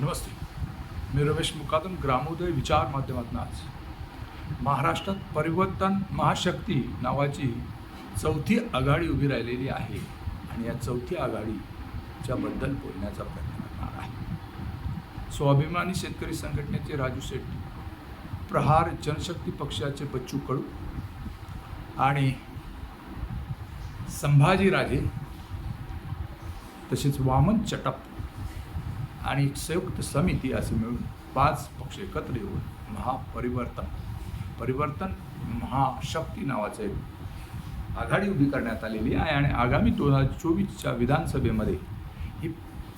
नमस्ते. मी रमेश मुकादम ग्रामोदय विचार माध्यमातून आज. महाराष्ट्रात परिवर्तन महाशक्ती नावाची चौथी आघाडी उभी राहिलेली आहे आणि या चौथी आघाडीच्या बद्दल बोलण्याचा प्रयत्न करणार आहे. स्वाभिमानी शेतकरी संघटनेचे राजू शेट्टी प्रहार जनशक्ती पक्षाचे बच्चू कडू आणि संभाजीराजे तसेच वामन चटप आणि संयुक्त समिती असे मिळून पाच पक्ष एकत्र येऊन महापरिवर्तन परिवर्तन महाशक्ती नावाचं एक आघाडी उभी करण्यात आलेली आहे. आणि आगामी दोन हजार चोवीसच्या विधानसभेमध्ये ही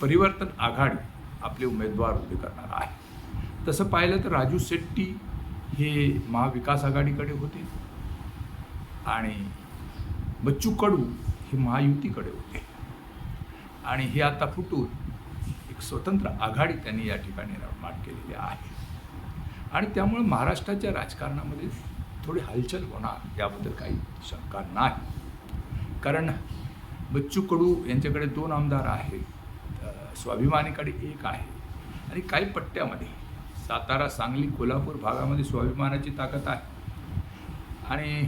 परिवर्तन आघाडी आपले उमेदवार उभे करणार आहे. तसं पाहिलं तर राजू शेट्टी हे महाविकास आघाडीकडे होते आणि बच्चू कडू हे महायुतीकडे होते. आणि हे आता फुटून स्वतंत्र आघाडी त्यांनी या ठिकाणी निर्माण केलेली आहे. आणि त्यामुळे महाराष्ट्राच्या राजकारणामध्ये थोडी हालचाल होणार याबद्दल काही शंका नाही. कारण बच्चू कडू यांच्याकडे दोन आमदार आहेत स्वाभिमानीकडे एक आहे. आणि काही पट्ट्यामध्ये सातारा सांगली कोल्हापूर भागामध्ये स्वाभिमानाची ताकद आहे. आणि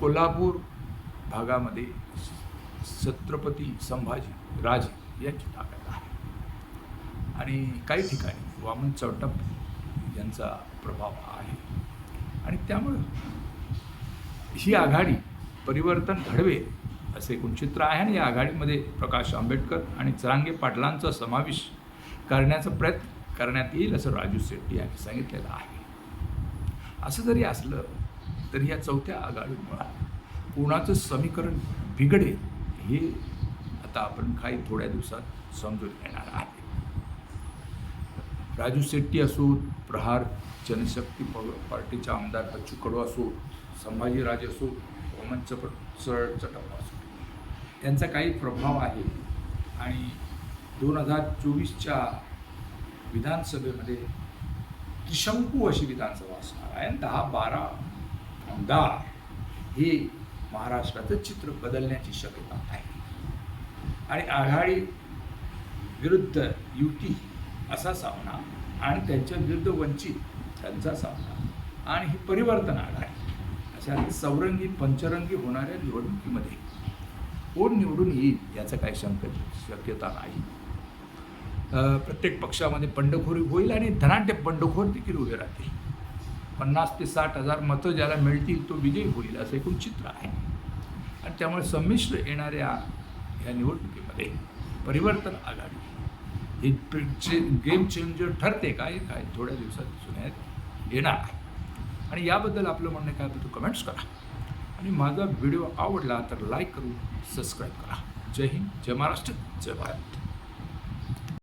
कोल्हापूर भागामध्ये छत्रपती संभाजी राजे यांची ताकद आहे. आणि काही ठिकाणी वामन चौटप यांचा प्रभाव आहे. आणि त्यामुळं ही आघाडी परिवर्तन घडवेल असे एकूण चित्र आहे. आणि या आघाडीमध्ये प्रकाश आंबेडकर आणि चरांगे पाटलांचा समावेश करण्याचा प्रयत्न करण्यात येईल असं राजू शेट्टी यांनी सांगितलेलं आहे. असं जरी असलं तरी या चौथ्या आघाडीमुळं कोणाचं समीकरण बिघडेल हे आता आपण काही थोड्या दिवसात समजून घेणार आहे. राजू शेट्टी असो प्रहार जनशक्ती प- पार्टीचे आमदार बच्चू कडू असो संभाजीराजे असो ओमन चप चळ चटप असो. यांचा काही प्रभाव आहे आणि दोन हजार चोवीसच्या विधानसभेमध्ये त्रिशंकू अशी विधानसभा असणार आहे. आणि दहा बारा आमदार हे महाराष्ट्राचं चित्र बदलण्याची शक्यता आहे. आणि आघाडी विरुद्ध युती असा सामना आणि त्यांच्या विरुद्ध वंचित त्यांचा सामना आणि ही परिवर्तन आघाडी. अशा चौरंगी पंचरंगी होणाऱ्या निवडणुकीमध्ये कोण निवडून येईल याचं काही शंक शक्यता नाही. प्रत्येक पक्षामध्ये बंडखोरी होईल आणि धनाढ्य बंडखोर देखील उभे राहतील. पन्नास ते साठ हजार मतं ज्याला मिळतील तो विजयी होईल असं एकूण चित्र आहे. आणि त्यामुळे संमिश्र येणाऱ्या या निवडणुकीमध्ये परिवर्तन आघाडी. हे चे गेम चेंजर ठरते काय? काय थोड्या दिवसात दिसून येत येणार आहे. आणि याबद्दल आपलं म्हणणं काय तू कमेंट्स करा. आणि माझा व्हिडिओ आवडला तर लाईक करून सबस्क्राईब करा. जय हिंद जय महाराष्ट्र जय भारत.